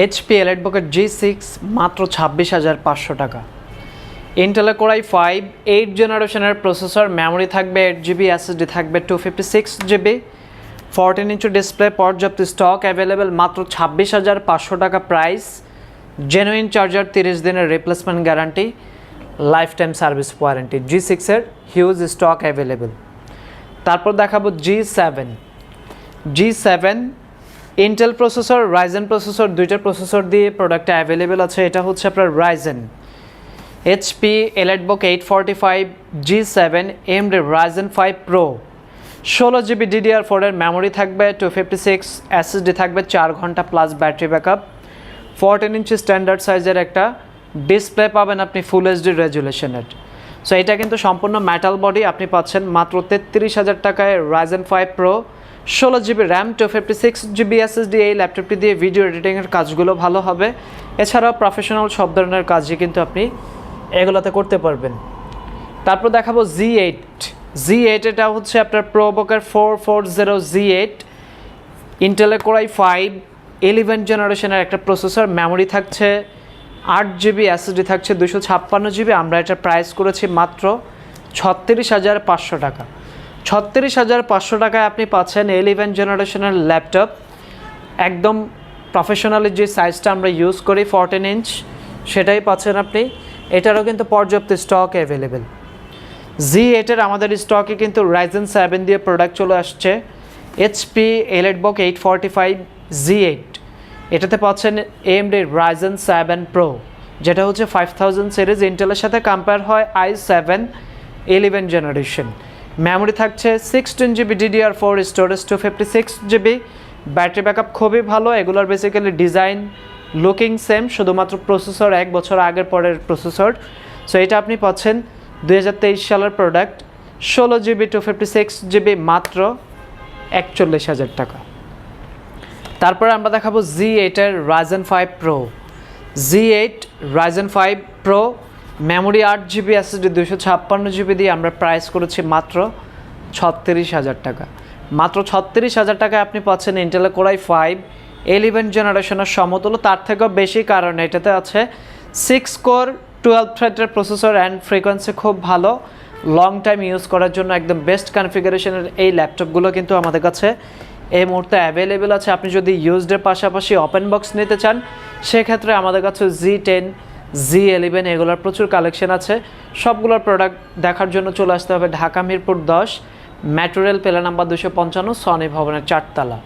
HP elite বুকের জি six মাত্র ছাব্বিশ হাজার পাঁচশো টাকা। ইন্টেলে কোরাই ফাইভ এইট জেনারেশনের প্রসেসর মেমোরি থাকবে এইট জিবি এসএসডি থাকবে two fifty six GB fourteen inch display পর্যাপ্ত স্টক অ্যাভেলেবেল মাত্র ছাব্বিশ হাজার পাঁচশো টাকা প্রাইস জেনুইন চার্জার তিরিশ দিনের replacement guarantee life time service warranty G সিক্সের হিউজ স্টক অ্যাভেলেবেল তারপর দেখাবো G seven G seven Intel processor Ryzen processor দুইটা প্রসেসর দিয়ে প্রোডাক্টটা অ্যাভেলেবেল আছে। এটা হচ্ছে আপনার Ryzen HP EliteBook eight forty five G seven M D Ryzen five pro ষোলো জিবি ডিডিআর ফোরের মেমোরি থাকবে টু ফিফটি সিক্স এসএসডি থাকবে, চার ঘণ্টা plus battery backup fourteen inch standard সাইজের একটা ডিসপ্লে পাবেন আপনি ফুল এইচডি রেজুলেশনের সো এটা কিন্তু সম্পূর্ণ মেটাল বডি আপনি পাচ্ছেন মাত্র তেত্রিশ হাজার টাকায় রাইজেন ফাইভ প্রো ষোলো GB RAM two fifty six GB SSD এই ল্যাপটপটি দিয়ে ভিডিও এডিটিংয়ের কাজগুলো ভালো হবে। এছাড়াও প্রফেশনাল সব ধরনের কাজই কিন্তু আপনি এগুলোতে করতে পারবেন। তারপর দেখাবো জি এইট জি এইট এটা হচ্ছে আপনার ProBook four four zero G eight ইন্টেলে core i five eleven জেনারেশনের একটা প্রসেসর মেমোরি থাকছে, আট জিবি এসএসডি থাকছে দুশো ছাপ্পান্ন জিবি। আমরা এটা প্রাইস করেছি মাত্র ছত্রিশ হাজার পাঁচশো টাকা। ছত্রিশ হাজার পাঁচশো টাকায় আপনি পাচ্ছেন ইলেভেন জেনারেশনের ল্যাপটপ। একদম প্রফেশনালি যে সাইজটা আমরা ইউজ করি ফোরটিন ইঞ্চ সেটাই পাচ্ছেন আপনি। এটারও কিন্তু পর্যাপ্ত স্টক অ্যাভেলেবেল জি এইটের আমাদের স্টকে কিন্তু রাইজেন সেভেন দিয়ে প্রোডাক্ট চলে আসছে। HP EliteBook eight forty five G eight এটাতে পাচ্ছেন এমডি রাইজেন সেভেন প্রো যেটা হচ্ছে ফাইভ থাউজেন্ড সিরিজ ইন্টেলের সাথে কম্পেয়ার হয় i seven eleven generation memory থাকছে sixteen GB DDR four storage two fifty six GB battery backup খুবই ভালো, এগুলোর বেসিক্যালি ডিজাইন লুকিং সেম শুধুমাত্র প্রসেসর এক বছর আগের পরের প্রসেসর সো এটা আপনি পাচ্ছেন দুই হাজার তেইশ সালের প্রোডাক্ট ষোলো GB two fifty six GB মাত্র একচল্লিশ হাজার টাকা। তারপরে আমরা দেখাবো জি এইটের Ryzen five pro G eight Ryzen five pro memory আট জিবি এসএসডি দুশো ছাপ্পান্ন জিবি দিয়ে আমরা প্রাইস করেছি মাত্র ছত্রিশ হাজার টাকা। মাত্র ছত্রিশ হাজার টাকায় আপনি পাচ্ছেন ইন্টেলে কোরাই ফাইভ ইলেভেন জেনারেশনের সমতুল্য। তার থেকেও বেশি কারণ এটাতে আছে সিক্স কোর টুয়েলভ থ্রেডের প্রসেসর অ্যান্ড ফ্রিকোয়েন্সি খুব ভালো। লং টাইম ইউজ করার জন্য একদম বেস্ট কনফিগারেশনের এই ল্যাপটপগুলো কিন্তু আমাদের কাছে এই মুহূর্তে অ্যাভেলেবেল আছে। আপনি যদি ইউজডের পাশাপাশি ওপেন বক্স নিতে চান, সেক্ষেত্রে আমাদের কাছে জি টেন জি এলেভেন এগুলোর প্রচুর কালেকশন আছে। সবগুলোর প্রোডাক্ট দেখার জন্য চলে আসতে হবে ঢাকা মিরপুর দশ ম্যাটোরিয়াল পেলা নাম্বার দুশো পঞ্চান্ন সনি ভবনের চারতলা।